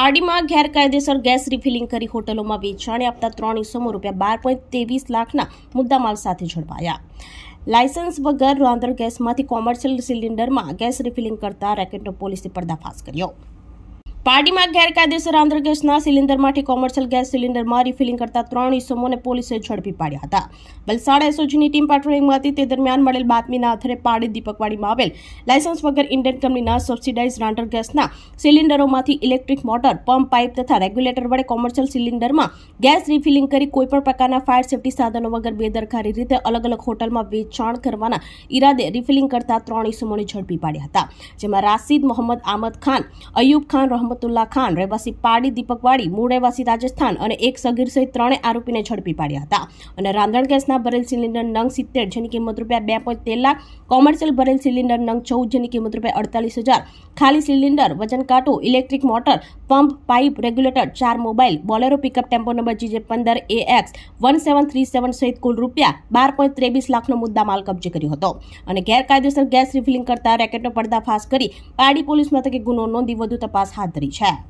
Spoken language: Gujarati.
પારડીમાં ગેરકાયદેસર ગેસ રિફિલિંગ કરી હોટલોમાં વેચાણે આપતા ત્રણ ઇસમો રૂપિયા બાર પોઈન્ટ ત્રેવીસ લાખના મુદ્દામાલ સાથે ઝડપાયા. લાયસન્સ વગર રાંધણ ગેસમાંથી કોમર્શિયલ સિલિન્ડરમાં ગેસ રિફિલિંગ કરતા રેકેટનો પોલીસે પર્દાફાશ કર્યો. પારડીમાં ગેરકાયદેસર આંધ્રગેસના સિલિન્ડરમાંથી કોમર્શિયલ ગેસ સિલિન્ડરમાં રિફિલિંગ કરતા ત્રણ ઇસમોને પોલીસે ઝડપી પાડ્યા હતા. વલસાડ એસઓજીની ટીમ પેટ્રોલિંગમાં હતી. તે દરમિયાન મળેલ બાતમીના આધારે પાડી દીપકવાડીમાં આવેલ લાયસન્સ વગર ઇન્ડિયન કંપનીના સબસિડાઇઝ રાંધણ ગેસના સિલિન્ડરોમાંથી ઇલેક્ટ્રિક મોટર, પંપ, પાઇપ તથા રેગ્યુલેટર વડે કોમર્શિયલ સિલિન્ડરમાં ગેસ રિફિલિંગ કરી કોઈપણ પ્રકારના ફાયર સેફટી સાધનો વગર બેદરકારી રીતે અલગ અલગ હોટલમાં વેચાણ કરવાના ઈરાદે રિફિલિંગ કરતા ત્રણ ઇસમોને ઝડપી પાડ્યા હતા. જેમાં રાશિદ મોહમ્મદ આમદ ખાન, અયુબ ખાન રહમતુલ્લા ખાન, રહેવાસી પાડી દીપકવાડી મૂળ રહેવાસી રાજસ્થાન અને એક સગીર સહિત ત્રણેય આરોપીને ઝડપી પાડ્યા હતા. અને રાંધણ ગેસના ભરેલ સિલિન્ડર નંગ સિત્તેર, જેની કિંમત રૂપિયા બે પોઈન્ટ તેર લાખ કોમર્શિયલ ભરેલ સિલિન્ડર નંગ ચૌદ, જેની કિંમત રૂપિયા અડતાલીસ હજાર, ખાલી સિલિન્ડર વજન કાંટો electric motor pump pipe regulator ચાર mobile Bolero pickup tempo number GJ પંદર A X one seven three seven સહિત કુલ રૂપિયા બાર પોઈન્ટ ત્રેવીસ લાખનો મુદ્દા માલ કબજે કર્યો હતો. અને ગેરકાયદેસર ગેસ રિફિલિંગ કરતા રેકેટનો પર્દાફાશ કરી પાડી પોલીસ મથકે ગુનો નોંધી વધુ તપાસ હાથ 的李。